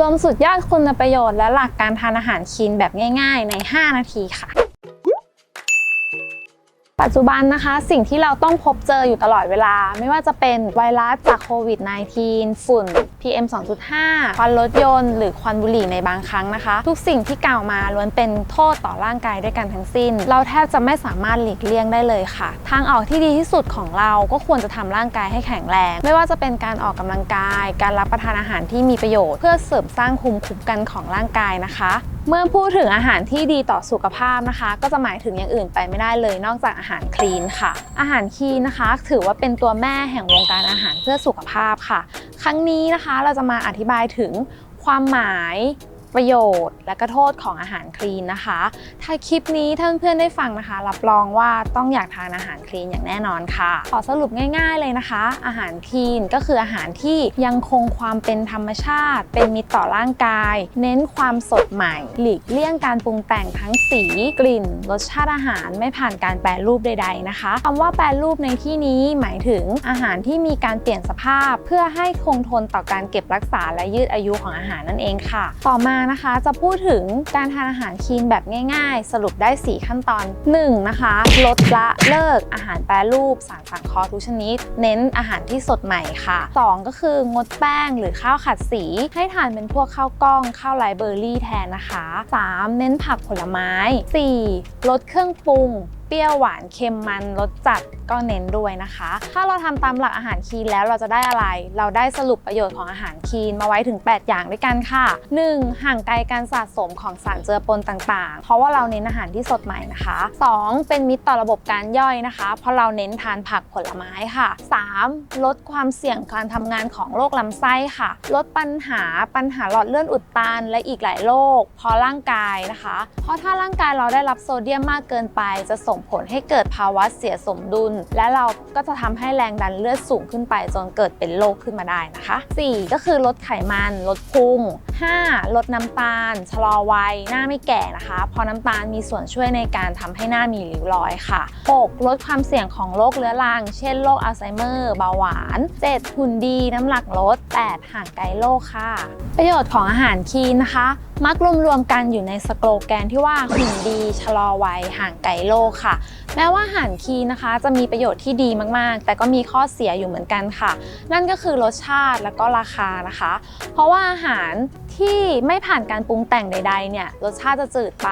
รวมสุดยอดคุณประโยชน์และหลักการทานอาหารคีนแบบง่าย ๆ ใน 5 นาทีค่ะ ปัจจุบันนะคะ สิ่งที่เราต้องพบเจออยู่ตลอดเวลา ไม่ว่าจะเป็นไวรัสจากโควิด -19 ฝุ่น PM 2.5 ควันรถยนต์หรือควันบุหรี่ในบางครั้งนะคะ ทุกสิ่งที่กล่าวมาล้วนเป็นโทษต่อร่างกายด้วยกันทั้งสิ้น เราแทบจะไม่สามารถหลีกเลี่ยงได้เลยค่ะ ทางออกที่ดีที่สุดของเราก็ควรจะทำร่างกายให้แข็งแรง ไม่ว่าจะเป็นการออกกำลังกาย การรับประทานอาหารที่มีประโยชน์ เพื่อเสริมสร้างภูมิคุ้มกันของร่างกายนะคะ เมื่อพูดถึงอาหารที่ดีต่อสุขภาพนะคะ ก็จะหมายถึงอย่างอื่นไปไม่ได้เลยนอกจากอาหารคลีนค่ะ อาหารคลีนนะคะ ถือว่าเป็นตัวแม่แห่งวงการอาหารเพื่อสุขภาพค่ะ ครั้งนี้นะคะเราจะมาอธิบายถึงความหมาย ประโยชน์ และก็โทษของอาหารคลีนนะคะ ถ้าคลิปนี้ท่านเพื่อนๆได้ฟังนะคะ รับรองว่าต้องอยากทานอาหารคลีนอย่างแน่นอนค่ะ ขอสรุปง่ายๆเลยนะคะ อาหารคลีนก็คืออาหารที่ยังคงความเป็นธรรมชาติ เป็นมิตรต่อร่างกาย เน้นความสดใหม่ หลีกเลี่ยงการปรุงแต่งทั้งสีกลิ่น รสชาติอาหารไม่ผ่านการแปรรูปใด ๆ นะคะคำว่าแปรรูปในที่นี้หมายถึงอาหารที่มีการเปลี่ยนสภาพ เพื่อให้คงทนต่อการเก็บรักษาและยืดอายุของอาหารนั่นเองค่ะ ต่อมานะคะ จะพูดถึงการทานอาหารคลีนแบบง่ายๆ สรุปได้ 4 ขั้นตอน 1. นะคะ ลดละเลิกอาหารแปรรูปสารสังเคราะห์ทุกชนิด เน้นอาหารที่สดใหม่ค่ะ 2 ก็คืองดแป้งหรือข้าวขัดสี ให้ทานเป็นพวกข้าวกล้องข้าวไรเบอร์รี่แทนนะคะ 3. เน้นผักผลไม้ 4. ลดเครื่องปรุง ปรี้ยวหวานเค็มมันรสจัดก็เน้นด้วยนะคะ ถ้าเราทำตามหลักอาหารคีนแล้วเราจะได้อะไร เราได้สรุปประโยชน์ของอาหารคีนมาไว้ถึง 8 อย่างด้วยกันค่ะ 1. ห่างไกลการสะสมของสารเจือปนต่าง ๆ เพราะว่าเราเน้นอาหารที่สดใหม่นะคะ 2. เป็นมิตรต่อระบบการย่อยนะคะ เพราะเราเน้นทานผักผลไม้ค่ะ 3. ลดความเสี่ยงการทำงานของโรคลำไส้ค่ะ ลดปัญหาปัญหาหลอดเลือดอุดตันและอีกหลายโรคเพราะร่างกายนะคะ เพราะถ้าร่างกายเราได้รับโซเดียมมากเกินไปจะส่งผลให้เกิดภาวะเสียสมดุล และเราก็จะทำให้แรงดันเลือดสูงขึ้นไปจนเกิดเป็นโรคขึ้นมาได้นะคะ 4. ก็คือลดไขมัน ลดพุง 5. ลดน้ำตาล ชะลอวัย หน้าไม่แก่นะคะ เพราะน้ำตาลมีส่วนช่วยในการทำให้หน้ามีริ้วรอยค่ะ 6. ลดความเสี่ยงของโรคเรื้อรัง เช่นโรคอัลไซเมอร์ เบาหวาน 7. หุ่นดี น้ำหนักลด 8. ห่างไกลโรคค่ะ ประโยชน์ของอาหารคีนนะคะ มักรวมๆกันอยู่ในสโลแกนที่ว่าหุ่นดีชะลอวัยห่างไกลโรคค่ะแม้ว่าอาหารคีนนะคะ จะมีประโยชน์ที่ดีมากๆ แต่ก็มีข้อเสียอยู่เหมือนกันค่ะ นั่นก็คือรสชาติและก็ราคานะคะ เพราะว่าอาหาร ที่ไม่ผ่านการปรุงแต่งใดๆเนี่ยรสชาติจะจืดไป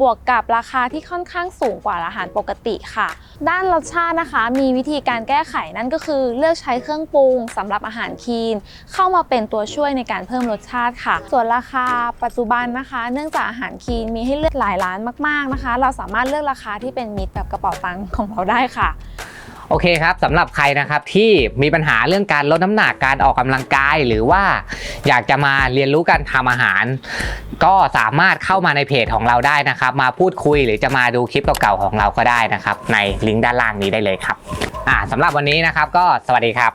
บวกกับราคาที่ค่อนข้างสูงกว่าอาหารปกติค่ะ ด้านรสชาตินะคะ มีวิธีการแก้ไขนั่นก็คือ เลือกใช้เครื่องปรุงสำหรับอาหารคีน เข้ามาเป็นตัวช่วยในการเพิ่มรสชาติค่ะ ส่วนราคาปัจจุบันนะคะ เนื่องจากอาหารคีนมีให้เลือกหลายร้านมากๆนะคะ เราสามารถเลือกราคาที่เป็นมิตรกับกระเป๋าตังค์ของเราได้ค่ะ โอเคครับสำหรับใครนะครับที่มีปัญหาเรื่องการลดน้ำหนักการออกกำลังกาย หรือว่าอยากจะมาเรียนรู้การทำอาหาร ก็สามารถเข้ามาในเพจของเราได้นะครับ มาพูดคุยหรือจะมาดูคลิปเก่าๆของเราก็ได้นะครับ ในลิงก์ด้านล่างนี้ได้เลยครับอ่าสำหรับวันนี้นะครับก็สวัสดีครับ